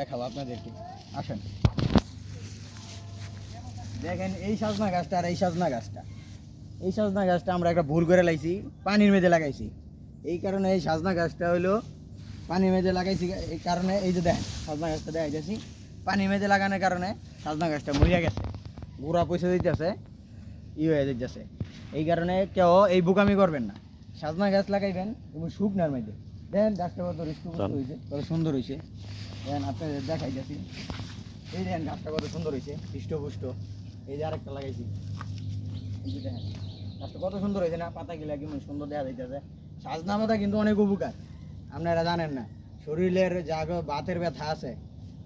দেখাবো আপনাদেরকে। আসেন। দেখেন, এই সাজনা গাছটা আর এই সাজনা গাছটা। এই সাজনা গাছটা আমরা একটা ভুল করে লাইছি, পানির মেঝে লাগাইছি। এই কারণে এই সাজনা গাছটা হইল পানির মেঝে লাগাইছি, এই কারণে এই যে দেখেন, সাজনা গাছটা দেখা যাচ্ছি পানির মেঝে লাগানোর কারণে সাজনা গাছটা মরিয়া গেছে, গুড়া পয়সা দিতেছে, ই হয়ে যাচ্ছে এই কারণে কেউ এই বুকামি করবেন না। সাজনা গাছ লাগাইবেন, এবং শুকনার মধ্যে দেখেন গাছটা কত হৃষ্টপুষ্ট হয়েছে কত সুন্দর হয়েছে দেখেন আপনাদের দেখাই যাচ্ছি এই দেখেন গাছটা কত সুন্দর হয়েছে হৃষ্টপুষ্ট এই যে আরেকটা লাগাইছি এই যে দেখেন গাছটা কত সুন্দর হয়েছে না পাতা গিলা কেমন সুন্দর দেখা যাইতেছে সাজনা মাথা কিন্তু অনেক উপকার আপনারা জানেন না শরীরের যা বাতের ব্যথা আছে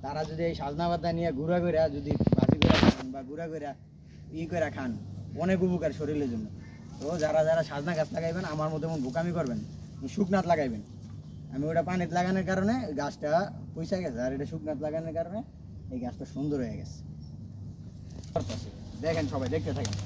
তারা যদি এই সাজনা পাতা নিয়ে ঘুরা করে যদি বাসি করে খান বা ঘুরা করে ই করে খান অনেক উপকার শরীরের জন্য তো যারা যারা সাজনা গাছ লাগাইবেন আমার মতো এমন বোকামি করবেন শুকনাথ লাগাইবেন আমি ওটা পানিতে লাগানোর কারণে গাছটা পয়সা গেছে, আর এটা শুকনাথ লাগানোর কারণে এই গাছটা সুন্দর হয়ে গেছে। দেখেন সবাই, দেখতে থাকেন।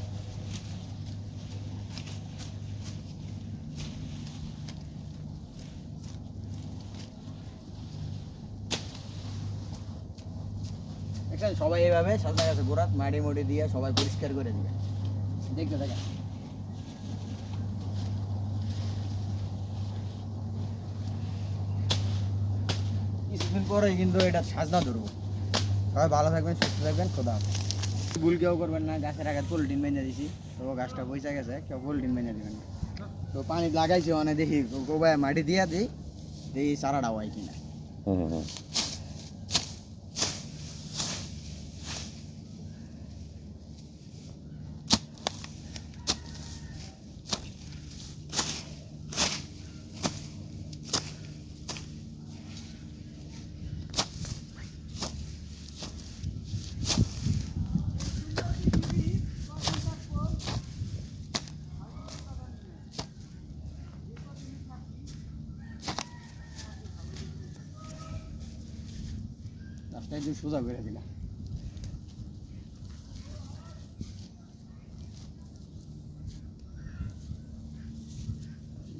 সবাই এইভাবে সাজনা গাছে গোড়াত মাটি মুটি দিয়ে সবাই পরিষ্কার করে দিবে দেখতে থাকেন। কিছুদিন পরে কিন্তু এটা সাজনা ধরবো। সবাই ভালো থাকবেন সুস্থ থাকবেন খোদা। ভুল কেউ করবেন না গাছের আগে পোলটিন বেঁধে দিছি তো গাছটা বইসা গেছে কেউ পোলটিন বেঁধে দিবেন না। তো পানি লাগাইছি অনেক দেখি গোবায় মাটি দিয়ে দিই দেখি চারাটা হয় কিনা। হুম হুম সোজা করে দিলাম।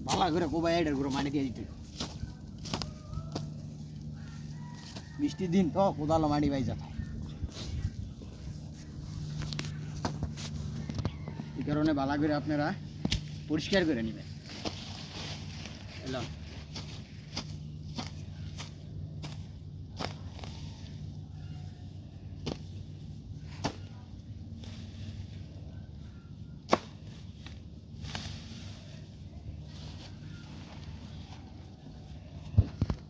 ভালো করে কোবাই এটার করে মাটি দিয়ে দিতে। বৃষ্টির দিন তো, কোদালো মাটি বাইজা থাকে এই কারণে ভালো করে আপনারা পরিষ্কার করে নেবেন। এলাম।